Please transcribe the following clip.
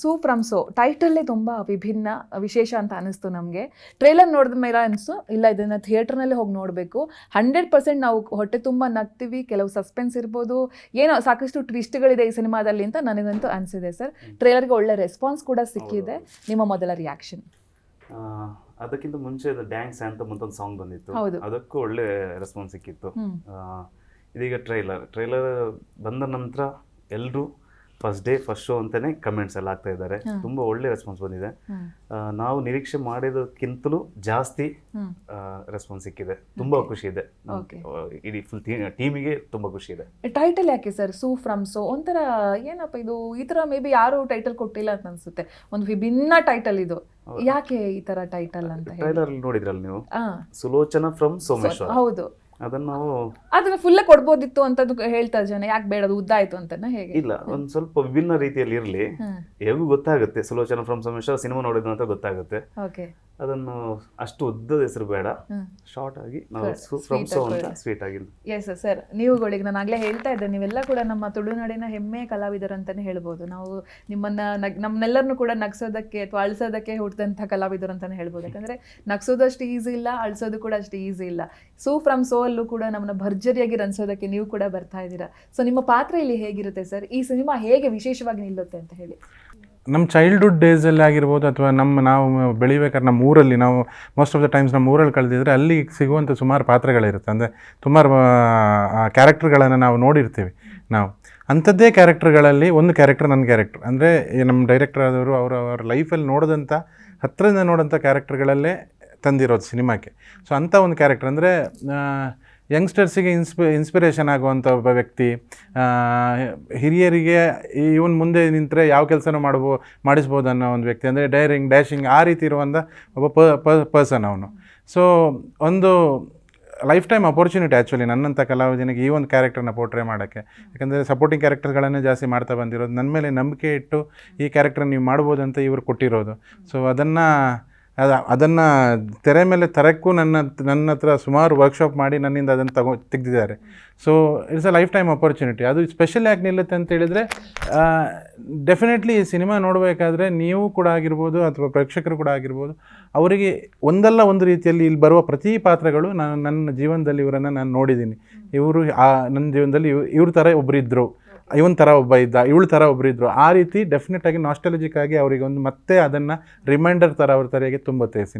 Suu from so. ಟೈಟಲ್ಲೇ ತುಂಬ ವಿಭಿನ್ನ ವಿಶೇಷ ಅಂತ ಅನಿಸ್ತು ನಮಗೆ. ಟ್ರೇಲರ್ ನೋಡಿದ ಮೇಲೆ ಅನಿಸ್ತು ಇಲ್ಲ ಇದನ್ನು ಥಿಯೇಟ್ರ್ನಲ್ಲೇ ಹೋಗಿ ನೋಡಬೇಕು. ಹಂಡ್ರೆಡ್ ಪರ್ಸೆಂಟ್ ನಾವು ಹೊಟ್ಟೆ ತುಂಬ ನಗ್ತೀವಿ ಕೆಲವು ಸಸ್ಪೆನ್ಸ್ ಇರ್ಬೋದು. ಏನೋ ಸಾಕಷ್ಟು ಟ್ವಿಸ್ಟ್ಗಳಿದೆ ಈ ಸಿನಿಮಾದಲ್ಲಿ ಅಂತ ನನಗಂತೂ ಅನಿಸಿದೆ ಸರ್. ಟ್ರೇಲರ್ಗೆ ಒಳ್ಳೆ ರೆಸ್ಪಾನ್ಸ್ ಕೂಡ ಸಿಕ್ಕಿದೆ. ನಿಮ್ಮ ಮೊದಲ ರಿಯಾಕ್ಷನ್ ಅದಕ್ಕಿಂತ ಮುಂಚೆ ಡ್ಯಾನ್ಸ್ ಅಂತ ಮುಂದೊಂದು ಸಾಂಗ್ ಬಂದಿತ್ತು. ಹೌದು. ಅದಕ್ಕೂ ಒಳ್ಳೆ ರೆಸ್ಪಾನ್ಸ್ ಸಿಕ್ಕಿತ್ತು. ಇದೀಗ ಟ್ರೈಲರ್ ಟ್ರೈಲರ್ ಬಂದ ನಂತರ ಎಲ್ಲರೂ ಫಸ್ಟ್ ಡೇ ಫಸ್ಟ್ ಶೋ ಅಂತಲೇ ಕಮೆಂಟ್ಸ್ ಎಲ್ಲ ಆಗ್ತಾ ಇದ್ದಾರೆ. ತುಂಬ ಒಳ್ಳೆ ರೆಸ್ಪಾನ್ಸ್ ಬಂದಿದೆ. ನಾವು ನಿರೀಕ್ಷೆ ಮಾಡಿದಕ್ಕಿಂತಲೂ ಜಾಸ್ತಿ. ರೆಸ್ಪಾನ್ಸ್ ಸಿಕ್ಕಿದೆ. ತುಂಬಾ ಖುಷಿ ಇದೆ. ಇಡೀ ಫುಲ್ ಟೀಮಿಗೆ ತುಂಬಾ ಖುಷಿ ಇದೆ. ಟೈಟಲ್ ಯಾಕೆ ಸರ್ ಸೂ ಫ್ರಮ್ ಸೋ ಒಂಥರ ಏನಪ್ಪ ಇದು? ಈ ಥರ ಮೇ ಬಿ ಯಾರು ಟೈಟಲ್ ಕೊಟ್ಟಿಲ್ಲ ಅಂತ ಅನ್ಸುತ್ತೆ. ಒಂದು ವಿಭಿನ್ನ ಟೈಟಲ್ ಇದು. ಯಾಕೆ ಈ ತರ ಟೈಟಲ್ ಅಂತ ಟೈಟಲ್ ಟ್ರೈಲರ್ ನೋಡಿದ್ರಲ್ಲ ನೀವು? ಸುಲೋಚನಾ ಫ್ರಮ್ ಸೋಮೇಶ್ವರ. ಹೌದು. ಅದನ್ನ ನಾವು ಅದನ್ನ ಫುಲ್ಲೇ ಕೊಡ್ಬೋದಿತ್ತು ಅಂತ ಹೇಳ್ತಾರೆ ಜನ. ಯಾಕೆ ಬೇಡ ಅದು ಉದ್ದ ಆಯ್ತು ಅಂತ ಹೇಗೆ? ಇಲ್ಲ ಒಂದ್ ಸ್ವಲ್ಪ ವಿಭಿನ್ನ ರೀತಿಯಲ್ಲಿ ಇರ್ಲಿ. ಹೇಗೂ ಗೊತ್ತಾಗುತ್ತೆ. ಸುಲೋಚನಾ ಫ್ರಮ್ ಸಮೇಶ್ವರ ಸಿನಿಮಾ ನೋಡಿದ್ರು ಅಂತ ಗೊತ್ತಾಗುತ್ತೆ. ಓಕೆ ಅದನ್ನು ಅಷ್ಟು ಉದ್ದದ ಹೆಸರು ಬೇಡ. ಶಾರ್ಟ್ ಆಗಿ ನಾವು ಅಂತ. ಸ್ವೀಟ್ ಆಗಿ ಎಸ್ ಸರ್ ನೀವುಗಳಿಗೆ ನಾನು ಆಗ್ಲೇ ಹೇಳ್ತಾ ಇದ್ದೆ ನೀವೆಲ್ಲ ಕೂಡ ನಮ್ಮ ತುಳುನಾಡಿನ ಹೆಮ್ಮೆಯ ಕಲಾವಿದರು ಅಂತಾನೆ ಹೇಳ್ಬೋದು. ನಾವು ನಿಮ್ಮನ್ನ ನಗ್ ನಮ್ಮನ್ನೆಲ್ಲರನ್ನು ಕೂಡ ನಗ್ಸೋದಕ್ಕೆ ಅಥವಾ ಅಳಿಸೋದಕ್ಕೆ ಹುಟ್ಟಿದಂಥ ಕಲಾವಿದರು ಅಂತಾನೆ ಹೇಳ್ಬೋದು. ಯಾಕಂದ್ರೆ ನಗ್ಸೋದು ಅಷ್ಟು ಈಸಿ ಇಲ್ಲ ಅಳಿಸೋದು ಕೂಡ ಅಷ್ಟು ಈಸಿ ಇಲ್ಲ. ಸೂ ಫ್ರಮ್ ಸೋ ಅಲ್ಲೂ ಕೂಡ ನಮ್ಮನ್ನ ಭರ್ಜರಿಯಾಗಿ ರನ್ಸೋದಕ್ಕೆ ನೀವು ಕೂಡ ಬರ್ತಾ ಇದ್ದೀರಾ. ಸೊ ನಿಮ್ಮ ಪಾತ್ರ ಇಲ್ಲಿ ಹೇಗಿರುತ್ತೆ ಸರ್ ಈ ಸಿನಿಮಾ ಹೇಗೆ ವಿಶೇಷವಾಗಿ ನಿಲ್ಲುತ್ತೆ ಅಂತ ಹೇಳಿ. ನಮ್ಮ ಚೈಲ್ಡ್ಹುಡ್ ಡೇಸಲ್ಲಿ ಆಗಿರ್ಬೋದು ಅಥವಾ ನಮ್ಮ ನಾವು ಬೆಳಿಬೇಕಾದ್ರೆ ನಮ್ಮ ಊರಲ್ಲಿ ನಾವು ಮೋಸ್ಟ್ ಆಫ್ ದ ಟೈಮ್ಸ್ ನಮ್ಮ ಊರಲ್ಲಿ ಕಳೆದಿದ್ರೆ ಅಲ್ಲಿ ಸಿಗುವಂಥ ಸುಮಾರು ಪಾತ್ರಗಳಿರುತ್ತೆ. ಅಂದರೆ ಸುಮಾರು ಕ್ಯಾರೆಕ್ಟರ್ಗಳನ್ನು ನಾವು ನೋಡಿರ್ತೀವಿ ನಾವು. ಅಂಥದ್ದೇ ಕ್ಯಾರೆಕ್ಟರ್ಗಳಲ್ಲಿ ಒಂದು ಕ್ಯಾರೆಕ್ಟರ್ ನನ್ನ ಕ್ಯಾರೆಕ್ಟರ್ ಅಂದರೆ ನಮ್ಮ ಡೈರೆಕ್ಟರ್ ಆದವರು ಅವರು ಅವ್ರ ಲೈಫಲ್ಲಿ ನೋಡಿದಂಥ ಹತ್ತಿರದಿಂದ ನೋಡೋಂಥ ಕ್ಯಾರೆಕ್ಟರ್ಗಳಲ್ಲೇ ತಂದಿರೋದು ಸಿನಿಮಾಕ್ಕೆ. ಸೊ ಅಂಥ ಒಂದು ಕ್ಯಾರೆಕ್ಟರ್ ಅಂದರೆ ಯಂಗ್ಸ್ಟರ್ಸಿಗೆ ಇನ್ಸ್ಪಿ, ಇನ್ಸ್ಪಿರೇಷನ್ ಆಗುವಂಥ ಒಬ್ಬ ವ್ಯಕ್ತಿ ಹಿರಿಯರಿಗೆ ಇವನ್ ಮುಂದೆ ನಿಂತರೆ ಯಾವ ಕೆಲಸನೂ ಮಾಡ್ಬೋ, ಮಾಡಿಸ್ಬೋದು ಅನ್ನೋ ಒಂದು ವ್ಯಕ್ತಿ. ಅಂದರೆ ಡೈರಿಂಗ್, ಡ್ಯಾಶಿಂಗ್ ಆ ರೀತಿ ಇರುವಂಥ ಒಬ್ಬ ಪರ್ಸನ್ ಅವನು. ಸೊ, ಒಂದು ಲೈಫ್ ಟೈಮ್ ಅಪರ್ಚುನಿಟಿ ಆ್ಯಕ್ಚುಲಿ ನನ್ನಂಥ ಕಲಾವಿದನಿಗೆ ಈ ಒಂದು ಕ್ಯಾರೆಕ್ಟರ್ನ ಪೋರ್ಟ್ರೇ ಮಾಡೋಕ್ಕೆ. ಯಾಕಂದರೆ ಸಪೋರ್ಟಿಂಗ್ ಕ್ಯಾರೆಕ್ಟರ್ಗಳನ್ನೇ ಜಾಸ್ತಿ ಮಾಡ್ತಾ ಬಂದಿರೋದು. ನನ್ನ ಮೇಲೆ ನಂಬಿಕೆ ಇಟ್ಟು ಈ ಕ್ಯಾರೆಕ್ಟರ್ ನೀವು ಮಾಡ್ಬೋದು ಅಂತ ಇವರು ಕೊಟ್ಟಿರೋದು. ಸೊ, ಅದನ್ನು ಅದ, ಅದನ್ನು ತೆರೆ ಮೇಲೆ ತರಕ್ಕೂ ನನ್ನ ನನ್ನ ಹತ್ರ ಸುಮಾರು ವರ್ಕ್ಶಾಪ್ ಮಾಡಿ ನನ್ನಿಂದ ಅದನ್ನು ತಗೋ, ತೆಗೆದಿದ್ದಾರೆ. So it's a lifetime opportunity ಅದು ಸ್ಪೆಷಲ್ ಯಾಕೆ ನಿಲ್ಲುತ್ತೆ ಅಂತ ಹೇಳಿದರೆ ಡೆಫಿನೆಟ್ಲಿ ಈ ಸಿನಿಮಾ ನೋಡಬೇಕಾದ್ರೆ ನೀವು ಕೂಡ ಆಗಿರ್ಬೋದು ಅಥವಾ ಪ್ರೇಕ್ಷಕರು ಕೂಡ ಆಗಿರ್ಬೋದು, ಅವರಿಗೆ ಒಂದಲ್ಲ ಒಂದು ರೀತಿಯಲ್ಲಿ ಇಲ್ಲಿ ಬರುವ ಪ್ರತಿ ಪಾತ್ರಗಳು ನಾನು ನನ್ನ ಜೀವನದಲ್ಲಿ ಇವರನ್ನು ನಾನು ನೋಡಿದ್ದೀನಿ. ಇವರು, ಆ, ನನ್ನ ಜೀವನದಲ್ಲಿ ಇವ್ ಇವ್ರ ಥರ ಒಬ್ಬರು ಇದ್ದರು ಇವನ್ ಥರ ಒಬ್ಬ ಇದ್ದ, ಇವಳ ಥರ ಇದ್ರು. ಆ ರೀತಿ ಡೆಫಿನೆಟ್ ಆಗಿ ನಾಸ್ಟಾಲಜಿಕ್ ಆಗಿ ಅವರಿಗೆ ಒಂದು ಮತ್ತೆ ಅದನ್ನು ರಿಮೈಂಡರ್ ಥರ ಅವ್ರ ಥರಿಗೆ ತುಂಬುತ್ತೆ ಸಿನಿಮಾ.